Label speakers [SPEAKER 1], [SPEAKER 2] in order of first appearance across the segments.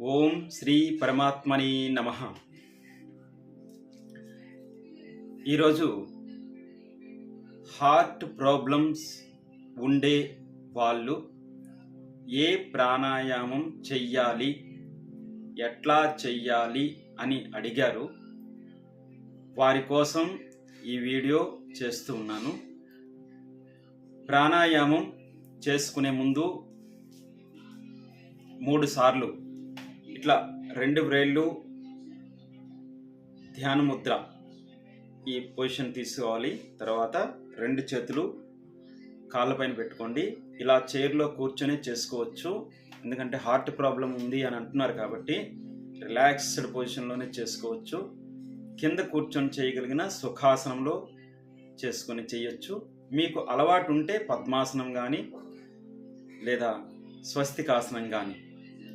[SPEAKER 1] ఓం శ్రీ పరమాత్మని నమ. ఈరోజు హార్ట్ ప్రాబ్లమ్స్ ఉండే వాళ్ళు ఏ ప్రాణాయామం చెయ్యాలి ఎట్లా చెయ్యాలి అని అడిగారు. వారి కోసం ఈ వీడియో చేస్తూ ఉన్నాను. ప్రాణాయామం చేసుకునే ముందు మూడు సార్లు ఇట్లా రెండు వ్రేళ్ళు ధ్యాన ముద్ర ఈ పొజిషన్ తీసుకోవాలి. తర్వాత రెండు చేతులు కాళ్ళపైన పెట్టుకోండి. ఇలా చైర్లో కూర్చొని చేసుకోవచ్చు. ఎందుకంటే హార్ట్ ప్రాబ్లం ఉంది అని అంటున్నారు కాబట్టి రిలాక్స్డ్ పొజిషన్లోనే చేసుకోవచ్చు. కింద కూర్చొని చేయగలిగిన సుఖాసనంలో చేసుకొని చేయొచ్చు. మీకు అలవాటు ఉంటే పద్మాసనం కానీ లేదా స్వస్తికాసనం కానీ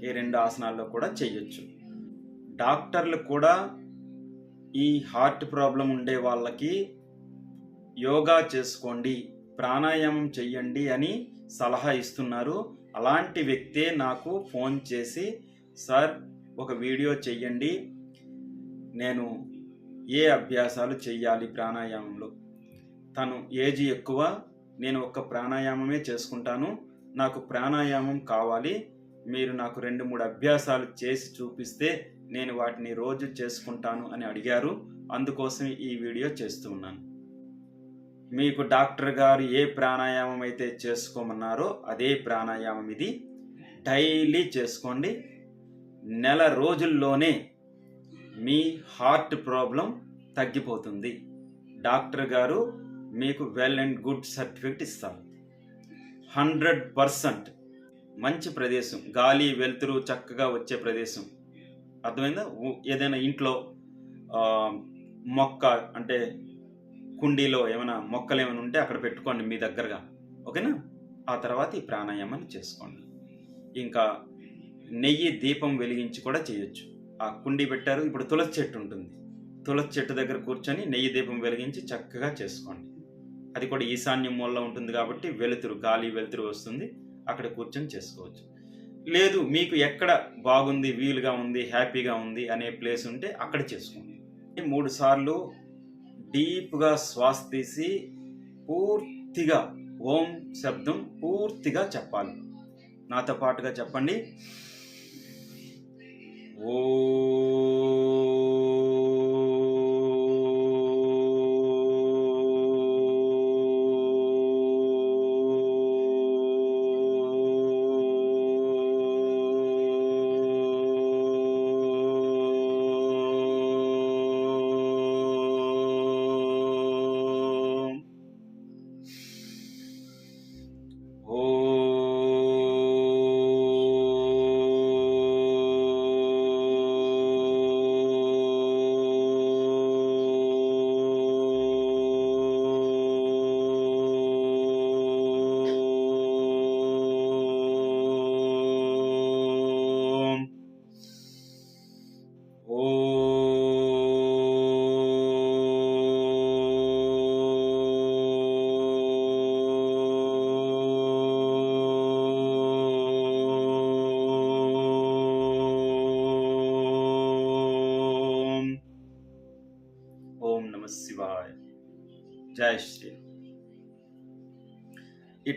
[SPEAKER 1] ఈ రెండు ఆసనాల్లో కూడా చేయొచ్చు. డాక్టర్లు కూడా ఈ హార్ట్ ప్రాబ్లం ఉండే వాళ్ళకి యోగా చేసుకోండి ప్రాణాయామం చెయ్యండి అని సలహా ఇస్తున్నారు. అలాంటి వ్యక్తే నాకు ఫోన్ చేసి సార్ ఒక వీడియో చెయ్యండి. నేను ఏ అభ్యాసాలు చెయ్యాలి ప్రాణాయామంలో? తను ఏజ్ ఎక్కువ నేను ఒక ప్రాణాయామమే చేసుకుంటాను. నాకు ప్రాణాయామం కావాలి. మీరు నాకు రెండు మూడు అభ్యాసాలు చేసి చూపిస్తే నేను వాటిని రోజు చేసుకుంటాను అని అడిగారు. అందుకోసం ఈ వీడియో చేస్తూ ఉన్నాను. మీకు డాక్టర్ గారు ఏ ప్రాణాయామం అయితే చేసుకోమన్నారో అదే ప్రాణాయామం ఇది. డైలీ చేసుకోండి. నెల రోజుల్లోనే మీ హార్ట్ ప్రాబ్లం తగ్గిపోతుంది. డాక్టర్ గారు మీకు వెల్ అండ్ గుడ్ సర్టిఫికెట్ ఇస్తారు. హండ్రెడ్ పర్సెంట్ మంచి ప్రదేశం. గాలి వెలుతురు చక్కగా వచ్చే ప్రదేశం. అర్థమైందా? ఏదైనా ఇంట్లో మొక్క అంటే కుండీలో ఏమైనా మొక్కలు ఏమైనా ఉంటే అక్కడ పెట్టుకోండి మీ దగ్గరగా. ఓకేనా? ఆ తర్వాత ఈ ప్రాణాయామాన్ని చేసుకోండి. ఇంకా నెయ్యి దీపం వెలిగించి కూడా చేయొచ్చు. ఆ కుండీ పెట్టారు. ఇప్పుడు తులసి చెట్టు ఉంటుంది. తులసి చెట్టు దగ్గర కూర్చొని నెయ్యి దీపం వెలిగించి చక్కగా చేసుకోండి. అది కూడా ఈశాన్య మూలలో ఉంటుంది కాబట్టి వెలుతురు గాలి వెలుతురు వస్తుంది. అక్కడ కూర్చొని చేసుకోవచ్చు. లేదు మీకు ఎక్కడ బాగుంది వీలుగా ఉంది హ్యాపీగా ఉంది అనే ప్లేస్ ఉంటే అక్కడ చేసుకోండి. మూడు సార్లు డీప్గా శ్వాస తీసి పూర్తిగా ఓం శబ్దం పూర్తిగా చెప్పాలి. నాతో పాటుగా చెప్పండి. ఓ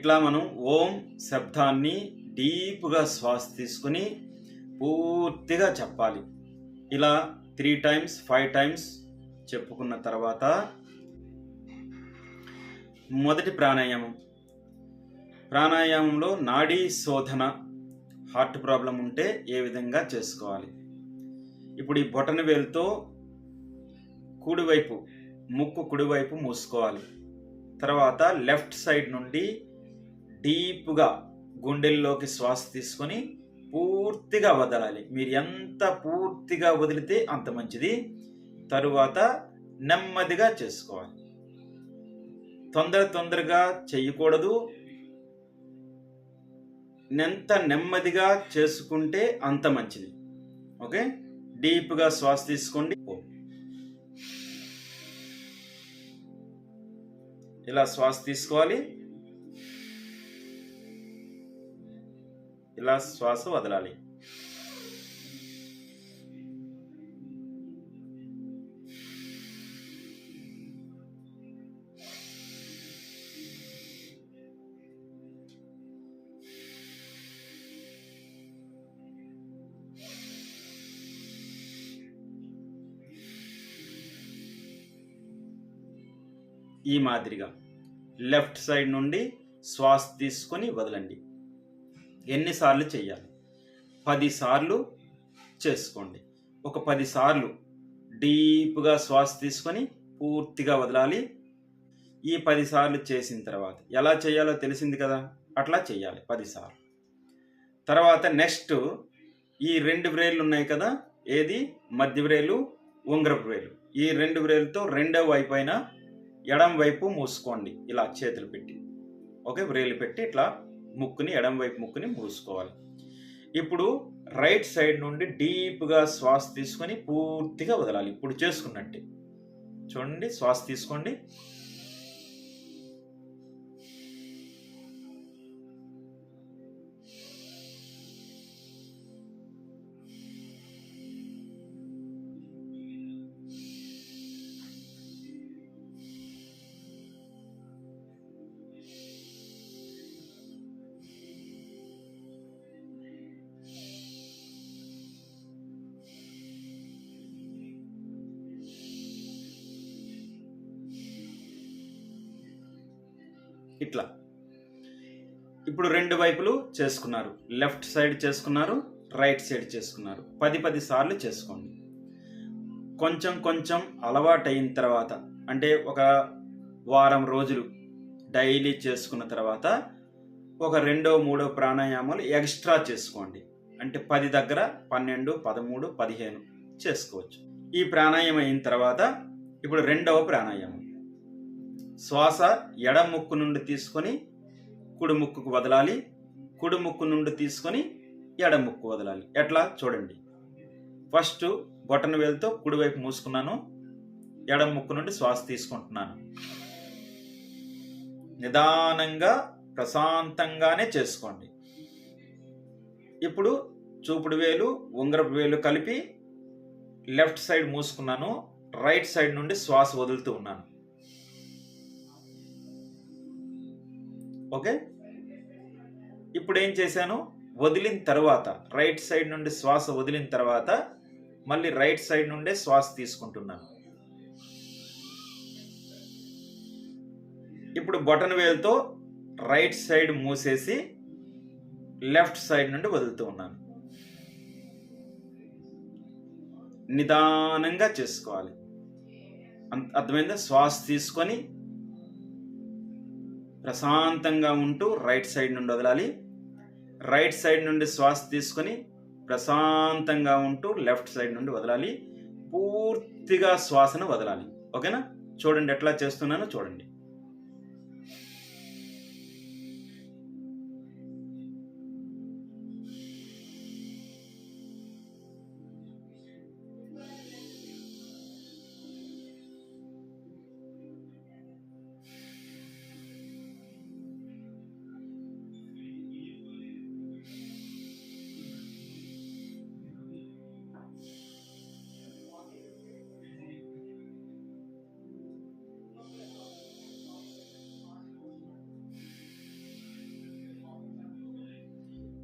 [SPEAKER 1] ఇట్లా మనం ఓం శబ్దాన్ని డీప్గా శ్వాస తీసుకుని పూర్తిగా చెప్పాలి. ఇలా త్రీ టైమ్స్ ఫైవ్ టైమ్స్ చెప్పుకున్న తర్వాత మొదటి ప్రాణాయామం. ప్రాణాయామంలో నాడీ శోధన హార్ట్ ప్రాబ్లం ఉంటే ఏ విధంగా చేసుకోవాలి? ఇప్పుడు ఈ బొటన వేలుతో కుడివైపు ముక్కు కుడివైపు మూసుకోవాలి. తర్వాత లెఫ్ట్ సైడ్ నుండి డీప్గా గుండెల్లోకి శ్వాస తీసుకొని పూర్తిగా వదలాలి. మీరు ఎంత పూర్తిగా వదిలితే అంత మంచిది. తరువాత నెమ్మదిగా చేసుకోవాలి. తొందర తొందరగా చేయకూడదు. ఎంత నెమ్మదిగా చేసుకుంటే అంత మంచిది. ఓకే? డీప్గా శ్వాస తీసుకోండి. ఇలా శ్వాస తీసుకోవాలి. ఇలా శ్వాస వదలాలి. ఈ మాదిరిగా లెఫ్ట్ సైడ్ నుండి శ్వాస తీసుకొని వదలండి. ఎన్నిసార్లు చేయాలి పదిసార్లు చేసుకోండి. ఒక పదిసార్లు డీప్గా శ్వాస తీసుకొని పూర్తిగా వదలాలి. ఈ పదిసార్లు చేసిన తర్వాత ఎలా చేయాలో తెలిసింది కదా? అట్లా చేయాలి పదిసార్లు. తర్వాత నెక్స్ట్ ఈ రెండు బ్రేళ్ళు ఉన్నాయి కదా? ఏది? మధ్య బ్రేలు ఉంగరపు బ్రేలు. ఈ రెండు బ్రేలుతో రెండవ వైపు అయిన ఎడం వైపు మూసుకోండి. ఇలా చేతులు పెట్టి. ఓకే? బ్రేలు పెట్టి ఇట్లా ముక్కుని ఎడం వైపు ముక్కుని మూసుకోవాలి. ఇప్పుడు రైట్ సైడ్ నుండి డీప్గా శ్వాస తీసుకొని పూర్తిగా వదలాలి. ఇప్పుడు చేసుకున్నట్టే. చూడండి శ్వాస తీసుకోండి. ఇట్లా. ఇప్పుడు రెండు వైపులు చేసుకున్నారు. లెఫ్ట్ సైడ్ చేసుకున్నారు రైట్ సైడ్ చేసుకున్నారు. పది పది సార్లు చేసుకోండి. కొంచెం కొంచెం అలవాటు అయిన తర్వాత అంటే ఒక వారం రోజులు డైలీ చేసుకున్న తర్వాత ఒక రెండో మూడో ప్రాణాయామాలు ఎక్స్ట్రా చేసుకోండి. అంటే పది దగ్గర పన్నెండు పదమూడు పదిహేను చేసుకోవచ్చు. ఈ ప్రాణాయామం అయిన తర్వాత ఇప్పుడు రెండవ ప్రాణాయామం. శ్వాస ఎడ ముక్కు నుండి తీసుకొని కుడి ముక్కుకు వదలాలి. కుడి ముక్కు నుండి తీసుకొని ఎడ ముక్కు వదలాలి. ఎట్లా? చూడండి. ఫస్ట్ బొటన వేలుతో కుడివైపు మూసుకున్నాను. ఎడం ముక్కు నుండి శ్వాస తీసుకుంటున్నాను. నిదానంగా ప్రశాంతంగానే చేసుకోండి. ఇప్పుడు చూపుడు వేలు ఉంగరపు వేలు కలిపి లెఫ్ట్ సైడ్ మూసుకున్నాను. రైట్ సైడ్ నుండి శ్వాస వదులుతూ ఉన్నాను. ఓకే? ఇప్పుడు ఏం చేశాను? వదిలిన తర్వాత రైట్ సైడ్ నుండి శ్వాస వదిలిన తర్వాత మళ్ళీ రైట్ సైడ్ నుండే శ్వాస తీసుకుంటున్నాను. ఇప్పుడు బొటన్ వేలుతో రైట్ సైడ్ మూసేసి లెఫ్ట్ సైడ్ నుండి వదులుతూ ఉన్నాను. నిదానంగా చేసుకోవాలి. అంత- అర్థమైందా? శ్వాస తీసుకొని ప్రశాంతంగా ఉంటూ రైట్ సైడ్ నుండి వదలాలి. రైట్ సైడ్ నుండి శ్వాస తీసుకొని ప్రశాంతంగా ఉంటూ లెఫ్ట్ సైడ్ నుండి వదలాలి. పూర్తిగా శ్వాసను వదలాలి. ఓకేనా? చూడండి ఎట్లా చేస్తున్నానో చూడండి.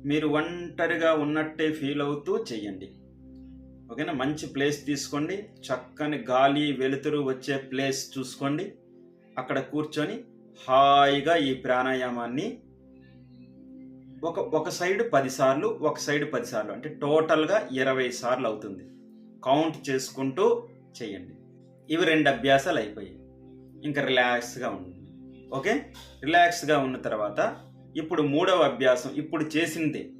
[SPEAKER 1] మీరు ఒంటరిగా ఉన్నట్టే ఫీల్ అవుతూ చేయండి ఓకేనా? మంచి ప్లేస్ తీసుకోండి. చక్కని గాలి వెలుతురు వచ్చే ప్లేస్ చూసుకోండి. అక్కడ కూర్చొని హాయిగా ఈ ప్రాణాయామాన్ని ఒక ఒక సైడ్ పదిసార్లు ఒక సైడ్ పదిసార్లు అంటే టోటల్గా ఇరవై సార్లు అవుతుంది. కౌంట్ చేసుకుంటూ చేయండి ఇవి రెండు అభ్యాసాలు అయిపోయాయి. ఇంకా రిలాక్స్గా ఉండండి. ఓకే? రిలాక్స్గా ఉన్న తర్వాత ఇప్పుడు మూడవ అభ్యాసం ఇప్పుడు చేసిందే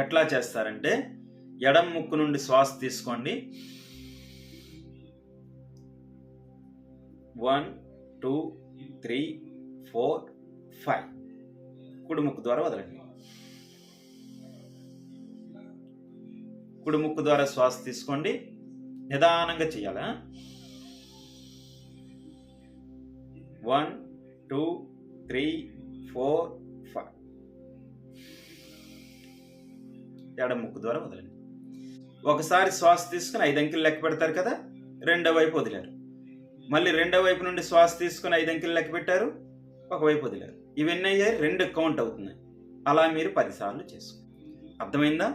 [SPEAKER 1] ఎట్లా చేస్తారంటే ఎడం ముక్కు నుండి శ్వాస తీసుకోండి. One two three four five. కుడి ముక్కు ద్వారా వదలండి. కుడి ముక్కు ద్వారా శ్వాస తీసుకోండి. నిదానంగా చేయాలా? వన్ టూ త్రీ ఫోర్ ఎడమ ముక్కు ద్వారా వదలండి. ఒకసారి శ్వాస తీసుకుని ఐదు అంకెలు లెక్క పెడతారు కదా రెండో వైపు వదిలారు. మళ్ళీ రెండో వైపు నుండి శ్వాస తీసుకుని ఐదు అంకెలు లెక్క పెట్టారు ఒకవైపు వదిలారు. ఇవన్నీ అయ్యాయి రెండు కౌంట్ అవుతున్నాయి. అలా మీరు పదిసార్లు చేసుకో. అర్థమైందా?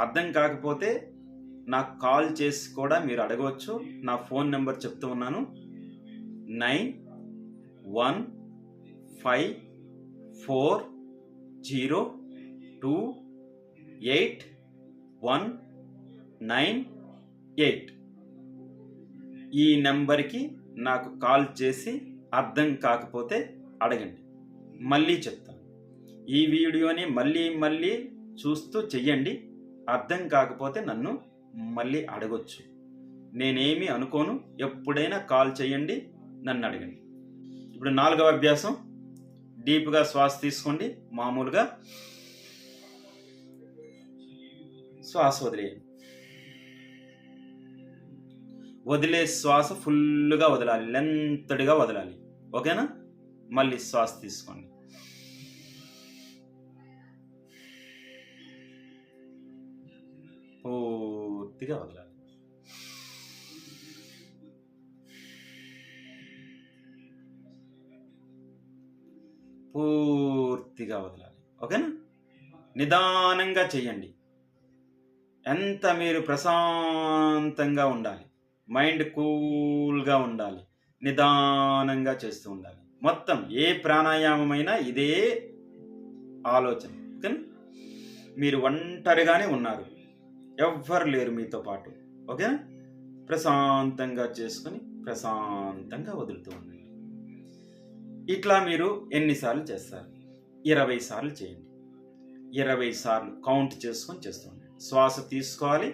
[SPEAKER 1] అర్థం కాకపోతే నాకు కాల్ చేసి కూడా మీరు అడగవచ్చు. నా ఫోన్ నెంబర్ చెప్తూ ఉన్నాను. Nine one five four zero two eight one nine eight. ఈ నెంబర్కి నాకు కాల్ చేసి అర్థం కాకపోతే అడగండి. మళ్ళీ చెప్తాను. ఈ వీడియోని మళ్ళీ మళ్ళీ చూస్తూ చెయ్యండి. అర్థం కాకపోతే నన్ను మళ్ళీ అడగొచ్చు. నేనేమి అనుకోను. ఎప్పుడైనా కాల్ చేయండి నన్ను అడగండి. ఇప్పుడు నాలుగవ అభ్యాసం. డీప్గా శ్వాస తీసుకోండి. మామూలుగా శ్వాస వదిలేయండి. వదిలే శ్వాస ఫుల్గా వదలాలి లెంతడిగా వదలాలి. ఓకేనా? మళ్ళీ శ్వాస తీసుకోండి. పూర్తిగా వదలాలి. పూర్తిగా వదలాలి. ఓకేనా? నిదానంగా చేయండి. ఎంత మీరు ప్రశాంతంగా ఉండాలి మైండ్ కూల్గా ఉండాలి నిదానంగా చేస్తూ ఉండాలి. మొత్తం ఏ ప్రాణాయామమైనా ఇదే ఆలోచన. మీరు ఒంటరిగానే ఉన్నారు. ఎవ్వరు లేరు మీతో పాటు. ఓకేనా? ప్రశాంతంగా చేసుకుని ప్రశాంతంగా వదులుతూ ఉండండి. ఇట్లా మీరు ఎన్నిసార్లు చేస్తారు? ఇరవై సార్లు చేయండి. ఇరవై సార్లు కౌంట్ చేసుకొని చేస్తుంది శ్వాస తీసుకోవాలి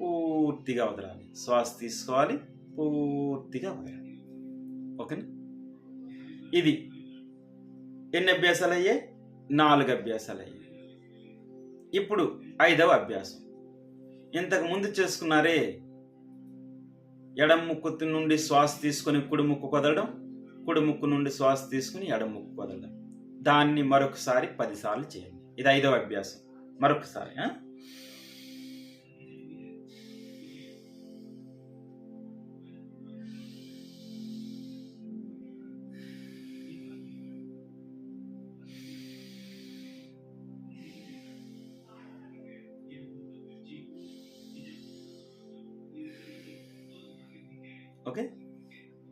[SPEAKER 1] పూర్తిగా వదలాలి. శ్వాస తీసుకోవాలి పూర్తిగా వదలాలి. ఓకేనా? ఇది ఎన్ని అభ్యాసాలు అయ్యాయి నాలుగు అభ్యాసాలు అయ్యాయి ఇప్పుడు ఐదవ అభ్యాసం. ఇంతకు ముందు చేసుకున్నారే ఎడం ముక్కు నుండి శ్వాస తీసుకొని కుడి ముక్కు కదలడం కుడి ముక్కు నుండి శ్వాస తీసుకుని ఎడం ముక్కు కదలడం దాన్ని మరొకసారి పదిసార్లు చేయండి. ఇది ఐదవ అభ్యాసం. మరొకసారి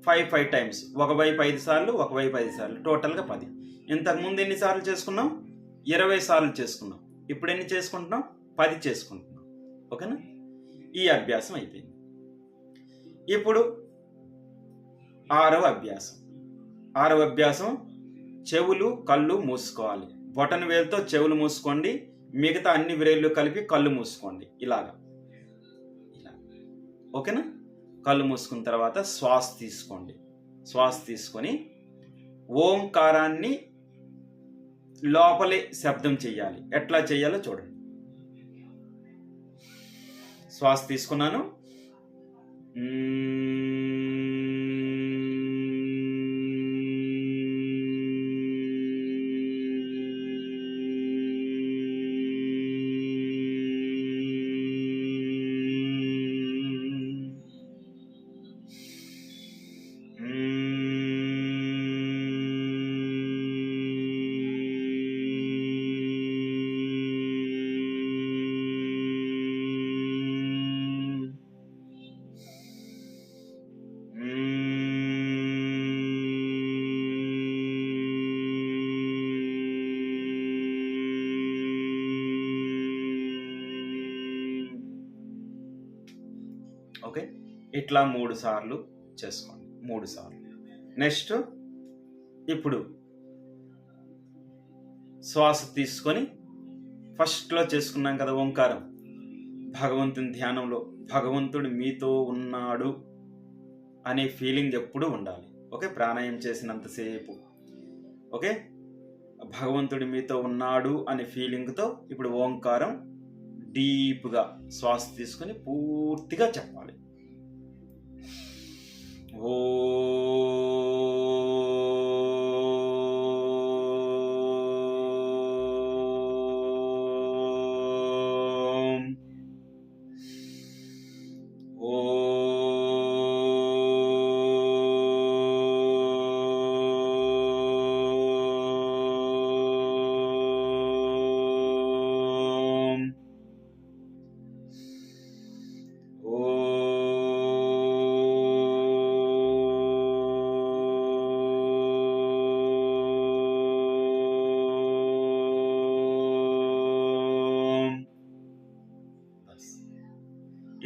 [SPEAKER 1] ఫైవ్ ఫైవ్ టైమ్స్ ఒకవైపు ఐదు సార్లు ఒకవైపు ఐదు సార్లు. టోటల్గా పది. ఇంతకు ముందు చేసుకున్నాం? ఇరవై సార్లు చేసుకున్నాం. ఇప్పుడు ఎన్ని చేసుకుంటున్నాం? పది చేసుకుంటున్నాం. ఓకేనా? ఈ అభ్యాసం అయిపోయింది. ఇప్పుడు ఆరవ అభ్యాసం. ఆరవ అభ్యాసం చెవులు కళ్ళు మూసుకోవాలి. బొటన వేలుతో చెవులు మూసుకోండి. మిగతా అన్ని వేళ్ళు కలిపి కళ్ళు మూసుకోండి. ఇలాగా. ఇలా ఓకేనా? కళ్ళు మూసుకున్న తర్వాత శ్వాస తీసుకోండి. శ్వాస తీసుకొని ఓంకారాన్ని లోపలే శబ్దం చేయాలి ఎట్లా చేయాలో చూడండి. శ్వాస తీసుకున్నాను. ఓకే? ఇట్లా మూడు సార్లు చేసుకోండి. మూడు సార్లు. నెక్స్ట్ ఇప్పుడు శ్వాస తీసుకొని ఫస్ట్లో చేసుకున్నాం కదా ఓంకారం. భగవంతుని ధ్యానంలో భగవంతుడు మీతో ఉన్నాడు అనే ఫీలింగ్ ఎప్పుడూ ఉండాలి. ఓకే? ప్రాణాయం చేసినంతసేపు. ఓకే? భగవంతుడు మీతో ఉన్నాడు అనే ఫీలింగ్తో ఇప్పుడు ఓంకారం డీప్గా శ్వాస తీసుకొని పూర్తిగా చెప్పాలి. ఓ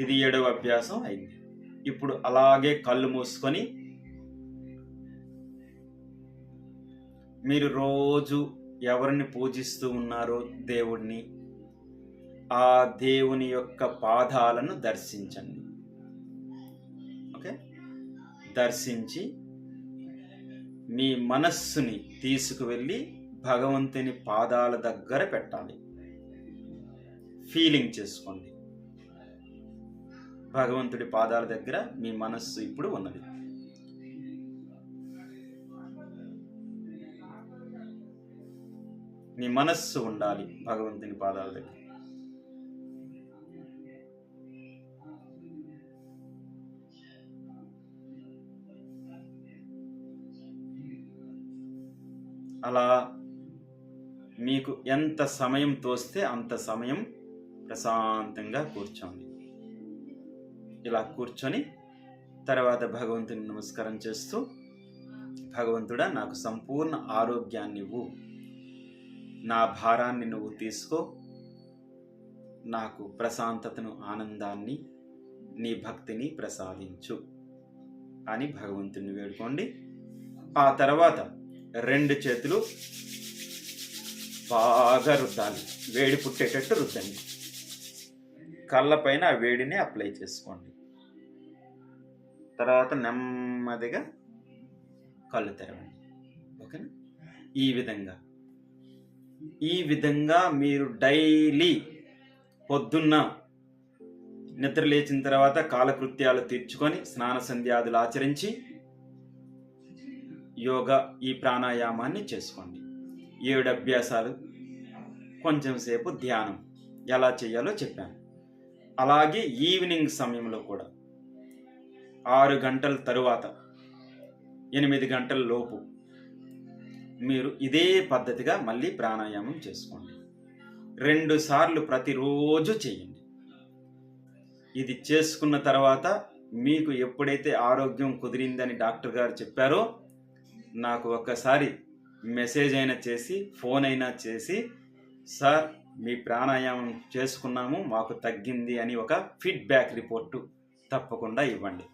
[SPEAKER 1] ఇది ఏడవ అభ్యాసం అయింది. ఇప్పుడు అలాగే కళ్ళు మూసుకొని మీరు రోజు ఎవరిని పూజిస్తూ ఉన్నారో దేవుణ్ణి ఆ దేవుని యొక్క పాదాలను దర్శించండి. ఓకే? దర్శించి మీ మనస్సుని తీసుకువెళ్ళి భగవంతుని పాదాల దగ్గర పెట్టాలి. ఫీలింగ్ చేసుకోండి. భగవంతుడి పాదాల దగ్గర మీ మనస్సు ఇప్పుడు ఉన్నది. మీ మనస్సు ఉండాలి భగవంతుని పాదాల దగ్గర. అలా మీకు ఎంత సమయం తోస్తే అంత సమయం ప్రశాంతంగా కూర్చోండి. ఇలా కూర్చొని తర్వాత భగవంతుని నమస్కారం చేస్తూ భగవంతుడా నాకు సంపూర్ణ ఆరోగ్యాన్ని ఇవ్వు. నా భారాన్ని నువ్వు తీసుకో. నాకు ప్రశాంతతను ఆనందాన్ని నీ భక్తిని ప్రసాదించు అని భగవంతుని వేడుకోండి. ఆ తర్వాత రెండు చేతులు బాగా రుద్దాలి. వేడి పుట్టేటట్టు రుద్దండి. కళ్ళపైన ఆ వేడిని అప్లై చేసుకోండి. తర్వాత నెమ్మదిగా కళ్ళు తెరవండి. ఓకేనా? ఈ విధంగా. ఈ విధంగా మీరు డైలీ పొద్దున్న నిద్ర లేచిన తర్వాత కాలకృత్యాలు తీర్చుకొని స్నాన సంధ్యాదులు ఆచరించి యోగా ఈ ప్రాణాయామాన్ని చేసుకోండి. ఏడు అభ్యాసాలు కొంచెం సేపు ధ్యానం. ఎలా చేయాలో చెప్పాను. అలాగే ఈవినింగ్ సమయంలో కూడా. ఆరు గంటల తరువాత ఎనిమిది గంటల లోపు మీరు ఇదే పద్ధతిగా మళ్ళీ ప్రాణాయామం చేసుకోండి. రెండు సార్లు ప్రతిరోజు చేయండి. ఇది చేసుకున్న తర్వాత మీకు ఎప్పుడైతే ఆరోగ్యం కుదిరిందని డాక్టర్ గారు చెప్పారో నాకు ఒక్కసారి మెసేజ్ అయినా చేసి ఫోన్ అయినా చేసి సార్ మీ ప్రాణాయామం చేసుకున్నాము మాకు తగ్గింది అని ఒక ఫీడ్బ్యాక్ రిపోర్టు తప్పకుండా ఇవ్వండి.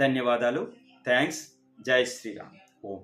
[SPEAKER 1] ధన్యవాదాలు. థ్యాంక్స్. జై శ్రీరామ్. ఓం.